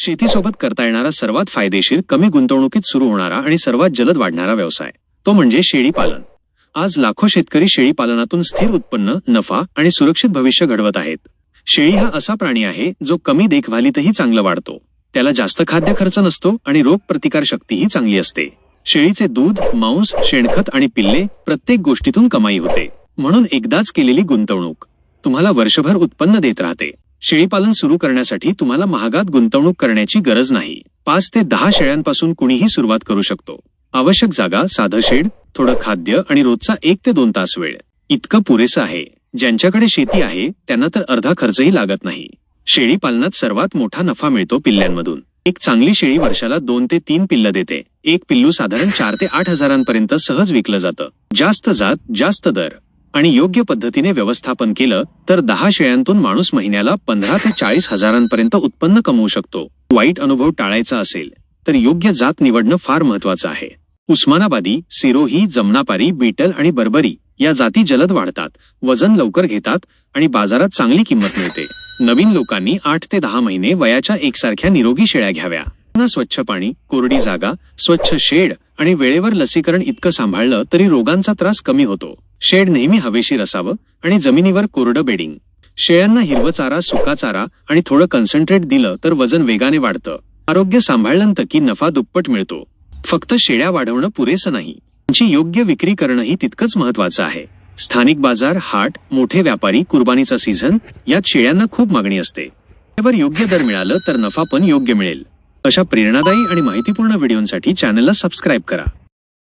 शेतीसोबत करता येणारा सर्वात फायदेशीर कमी गुंतवणुकीत सुरू होणारा आणि सर्वात जलद वाढणारा व्यवसाय. तो म्हणजे शेळी पालन. आज लाखो शेतकरी शेळी पालनातून स्थिर उत्पन्न नफा आणि सुरक्षित भविष्य घडवत आहेत. शेळी हा असा प्राणी आहे जो कमी देखभालीतही चांगलं वाढतो. त्याला जास्त खाद्य खर्च नसतो आणि रोग प्रतिकार शक्तीही चांगली असते. शेळीचे दूध मांस शेणखत आणि पिल्ले प्रत्येक गोष्टीतून कमाई होते. म्हणून एकदाच केलेली गुंतवणूक तुम्हाला वर्षभर उत्पन्न देत राहते. शेळीपालन सुरू करण्यासाठी तुम्हाला महागात गुंतवणूक करण्याची गरज नाही. पाच ते दहा शेळ्यांपासून कुणीही सुरुवात करू शकतो. आवश्यक जागा साधं शेड थोडं खाद्य आणि रोजचा एक ते दोन तास वेळ. इतकं पुरेसं आहे. ज्यांच्याकडे शेती आहे त्यांना तर अर्धा खर्चही लागत नाही. शेळी पालनात सर्वात मोठा नफा मिळतो पिल्ल्यांमधून. एक चांगली शेळी वर्षाला दोन ते तीन पिल्ल देते. एक पिल्लू साधारण चार ते आठ हजारांपर्यंत सहज विकलं जातं. जास्त जात जास्त दर. आणि योग्य पद्धतीने व्यवस्थापन केलं तर दहा शेळ्यांतून माणूस महिन्याला पंधरा ते चाळीस हजारांपर्यंत उत्पन्न कमवू शकतो. वाईट अनुभव टाळायचा असेल तर योग्य जात निवडणं फार महत्वाचं आहे. उस्मानाबादी सिरोही जमनापारी बीटल आणि बर्बरी या जाती जलद वाढतात वजन लवकर घेतात आणि बाजारात चांगली किंमत मिळते. नवीन लोकांनी आठ ते दहा महिने वयाच्या एकसारख्या निरोगी शेळ्या घ्याव्या. स्वच्छ पाणी कोरडी जागा स्वच्छ शेड आणि वेळेवर लसीकरण इतकं सांभाळलं तरी रोगांचा त्रास कमी होतो. शेड नेहमी हवेशीर असावं आणि जमिनीवर कोरडं बेडिंग. शेळ्यांना हिरवा चारा सुका चारा आणि थोडं कन्सन्ट्रेट दिलं तर वजन वेगाने वाढतं. आरोग्य सांभाळल्यानंतर की नफा दुप्पट मिळतो. फक्त शेळ्या वाढवणं पुरेसं नाही. त्यांची योग्य विक्री करणंही तितकंच महत्वाचं आहे. स्थानिक बाजार हाट मोठे व्यापारी कुर्बानीचा सीझन यात शेळ्यांना खूप मागणी असते. त्यावर योग्य दर मिळालं तर नफा पण योग्य मिळेल. अशा प्रेरणादायी आणि माहितीपूर्ण व्हिडिओंसाठी चॅनलला सबस्क्राईब करा.